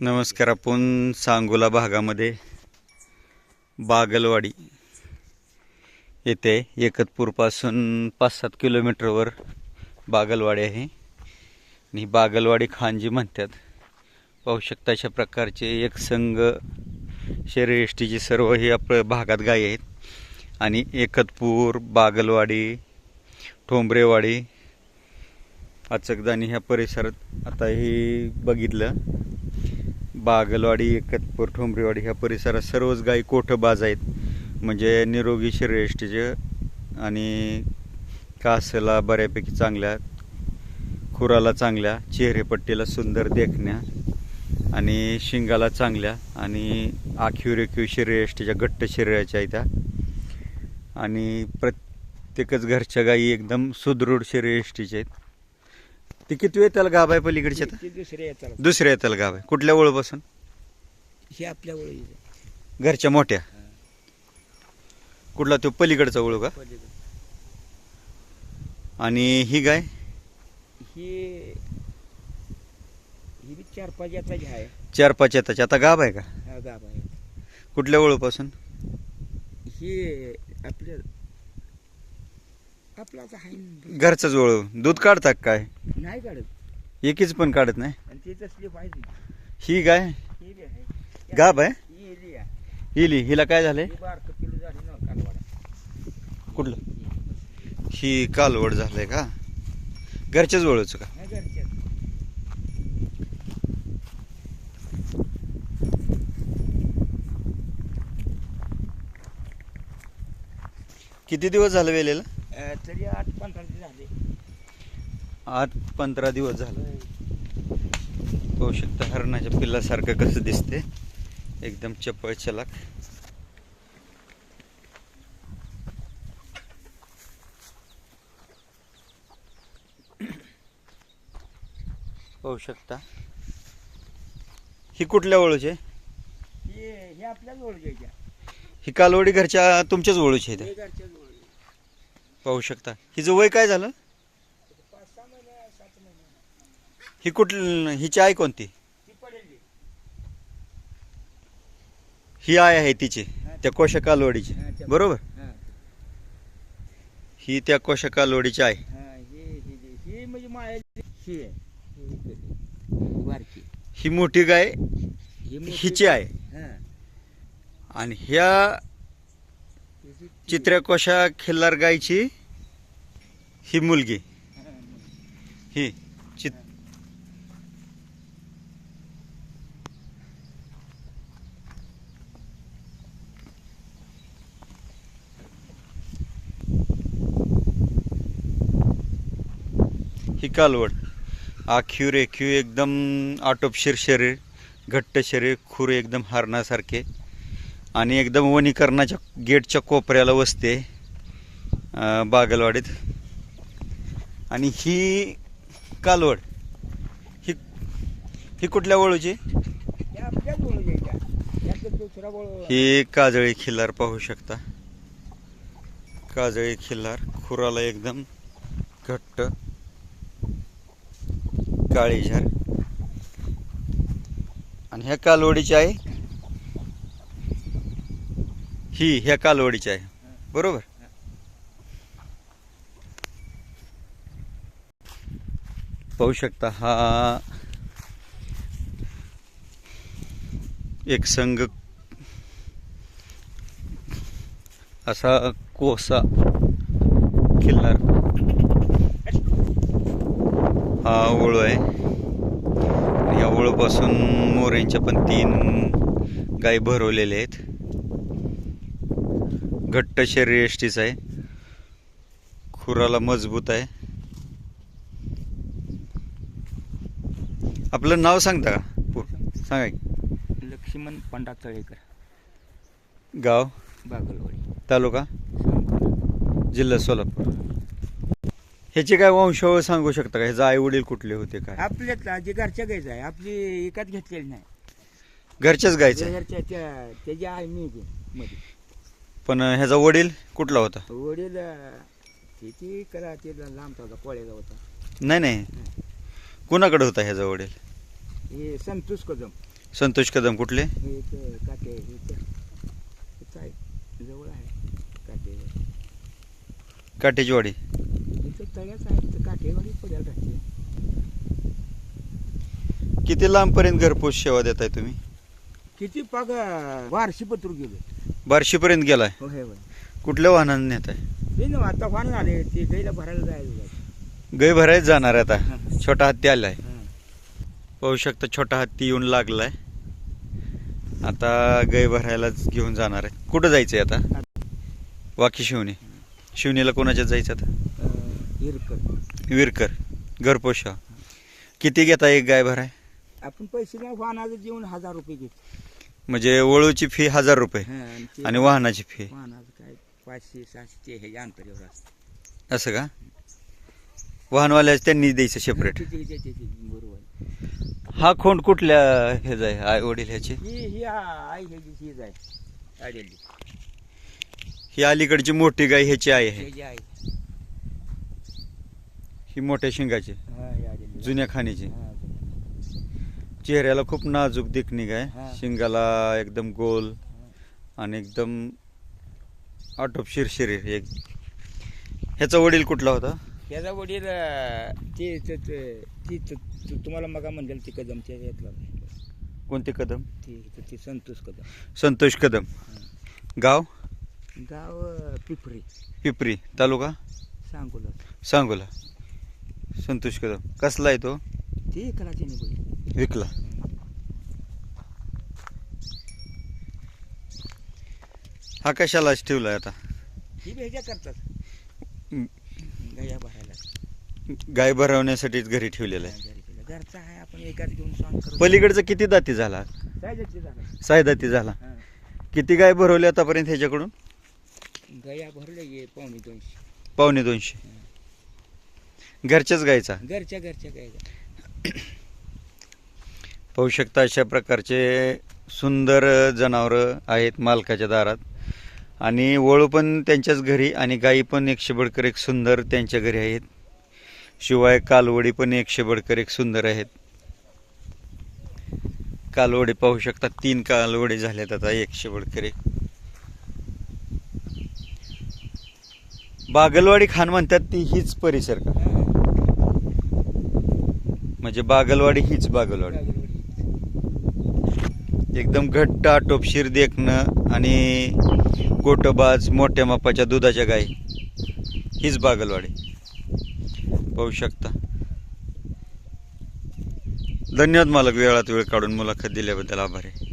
नमस्कार आपण सांगोला भागामध्ये बागलवाडी येथे एकतपूरपासून पाच सात किलोमीटरवर बागलवाडी आहे. आणि ही बागलवाडी खांजी म्हणतात. पाहू शकता अशा प्रकारचे एक संघ शरीर सर्व हे आपल्या भागात गायी आहेत. आणि एकतपूर बागलवाडी ठोंबरेवाडी अचकदानी ह्या परिसरात आता हे बघितलं. बागलवाडी एकतपूर ठोंबरेवाडी ह्या परिसरात सर्वच गायी कोठबाज आहेत. म्हणजे निरोगी शरीरयष्टीचे आणि कासला बऱ्यापैकी चांगल्या खुराला चांगल्या चेहरेपट्टीला सुंदर देखण्या आणि शिंगाला चांगल्या आणि आखीव रेखीव शरीरयष्टीच्या घट्ट शरीराच्या आहेत त्या आणि प्रत्येकच घरच्या गायी एकदम सुदृढ शरीरयष्टीच्या आहेत. ती किती वेळ त्याला गाभ आहे पलीकडच्या? ते दुसरे येतात दुसऱ्या येताल गाव आहे कुठल्या ओळपासून हे आपल्या घरच्या मोठ्या. कुठला तो पलीकडचा ओळू का? आणि ही गाय? ही ही बी चार पाच याचा आहे. चार पाच येताची. आता गाभ आहे का? हा गाभ आहे कुठल्या ओळपासून ही आपल्या आहे. घरचाच ओळू दूध काढतात काय? नाही काढत. एकीच पण काढत नाही? आणि ते तसली पाहिजे ही गाय ही बी आहे. ही इली आहे. हिली हिला काय झालंय? ही बारकं पिलू झाली ना कालवाडा. कुठलं? ही कालवड झालंय का? घरच्याच ओळूच का? नाही. किती दिवस झाले वेलेला? अं, तरी आठ पंधरा दिवस झाले. आठ पंधरा दिवस झाले. पाहू शकता हरणाच्या पिल्लासारखं कसं दिसते? एकदम चपळ चलाक. पाहू शकता ही कुठल्या ओळूची आहे? हे हे आपल्याच ओळखीच्या ही कालवडी घरच्या तुमच्याच ओळूची आहे हे. घरच्याच पाहू शकता. हिचं वय काय झालं? ही कुठ हिची आई कोणती. ही आय आहे तिची त्या कोशा कालवडीची हा, त्या- बरोबर? हा. त्या कोशा कालवडीची आहे हा, हे- हे म्हणजे ही आहे. ही मोठी गाय हिची आहे. आणि ह्या चित्रकोशा खिल्लार गायची ही मुलगी. ही चित ही कालवड. आखीव रेखीव एकदम आटोपशीर शरीर घट्ट शरीर खूर एकदम हरणासारखे. आणि एकदम वनीकरणाच्या गेटच्या कोपऱ्याला वसते बागलवाडीत. आणि ही कालवड ही ही कुठल्या वळूची? ही काजळी खिल्लार पाहू शकता. काजळी खिल्लार खुराला एकदम घट्ट काळी झार. आणि ह्या कालवडीची आहे ही ह्या कालवडीची आहे. बरोबर? पाहू शकता हा एक संघ असा कोसा किल्लार. हा ओळू आहे. या ओळूपासून मोऱ्यांच्या पण तीन गाय भरवलेल्या आहेत. घट्ट शरीर एष्टीच आहे. खुराला मजबूत आहे. आपलं नाव सांगता का? सांगा की. लक्ष्मण पंडा तळेकर. गाव? बागलवाडी. तालुका? जिल्हा सोलापूर. ह्याचे काय वंशावळ सांगू शकता का? ह्याचे आई वडील कुठले होते काय? आपल्याच जे घरच्या गायचं आहे. आपली एकाच घेतलेली नाही. घरच्याच गायचं. घरच्या त्या त्याची आहे मी मध्ये पण ह्याचा वडील कुठला होता? वडील किती करा ते लांब होता कोळ्याचा होता. नाही नाही. कुणाकडे होता ह्याचा वडील? हे संतोष कदम. संतोष कदम कुठले? हे इथं काटे हे इथं. इथं आहे जवळ आहे काटे काटेची वाडी इथं तळ्याच आहे इथं काटेवाडी राहते. किती लांबपर्यंत घरपोच सेवा देताय तुम्ही? किती पाग बारशी पत्र गेले. बार्शीपर्यंत गेलाय. हो हे होय कुठल्या वाहनाने नेताय? ते ना आता फार झाले ते गाईला भरायला गै भरायच जाणार आहे आता. हां. छोटा हत्ती आलाय. हां. पाहू शकता छोटा हत्ती येऊन लागलाय. आता गै भरायलाच घेऊन जाणार आहे. कुठं जायचंय आता? वाकी शिवणी शिवणीला कोणाच्यात जायचं आता? अं, हिरकर विरकर. घरपोशा किती घेता एक गाय भराय? आपण पैसे नाही वाहनाचं जेवण हजार रुपये घेतो. म्हणजे वळूची फी हजार रुपये आणि वाहनाची फी वाहनाचं काय पाचशे सहाशे हे अंतरीवर असतं. असं का? वाहनवाल्याच त्यांनी द्यायचं सेपरेट बरोबर. हा खोंड कुठल्या ह्याचा आहे? आई वडील ह्याचे? ही ही आ- आई ह्याची हीच आहे. आडेली ही अलीकडची मोठी गाय ह्याची आई आहे. ह्याची आई. ही मोठ्या शिंगाची. हा ही आडेली जुन्या खाणीची. हा. चेहऱ्याला खूप नाजूक दिखणी गाय हा. शिंगाला एकदम गोल आणि एकदम आटोप शिरशिरीर एक ह्याचा वडील कुठला होता? त्याचा वडील ते ते- ते- ती त- तु- तुम्हाला मगा म्हणेल ती कदमच्या यातला कोणते कदम? ती संतोष कदम. संतोष कदम. गाव? गाव अं, पिपरी. पिपरी. तालुका? सांगोला. सांगोला. संतोष कदम. कसला आहे तो? ती कलाची निघू विकला. हा कशालाच ठेवलाय आता? ही भेजा करतात. गया भरायला. गाय भरवण्यासाठीच घरी ठेवलेला आहे. घरचा आहे आपण एकाच घेऊन सॉंग करू पलीकडचा किती दाती झाला? जायचं झालं. साय दाती झाला. हा. किती गाय भरवली आतापर्यंत ह्याच्याकडून? गया भरले ये पावणे दोनशे. पावणे दोनशे. घरच्याच गायचा? घरच्या घरच्या गायच्या पाहू शकता अशा प्रकारचे सुंदर जनावरं आहेत मालकाच्या दारात. आणि वळू पण त्यांच्याच घरी आणि गायी पण एकशे बडकर एक सुंदर त्यांच्या घरी आहेत. शिवाय कालवडी पण एकशे बडकर एक सुंदर आहेत. कालवडी पाहू शकता तीन कालवडी झाल्यात आता एकशे बडकर एक. बागलवाडी खान म्हणतात ती हीच परिसर का? म्हणजे बागलवाडी हीच बागलवाडी. एकदम घट्ट आटोपशीर देखणं आणि गोटबाज मोठ्या मापाच्या दुधाच्या गाई. हीच बागलवाडी. पाहू शकता. धन्यवाद मालक वेळात वेळ काढून मुलाखत दिल्याबद्दल आभार. आहे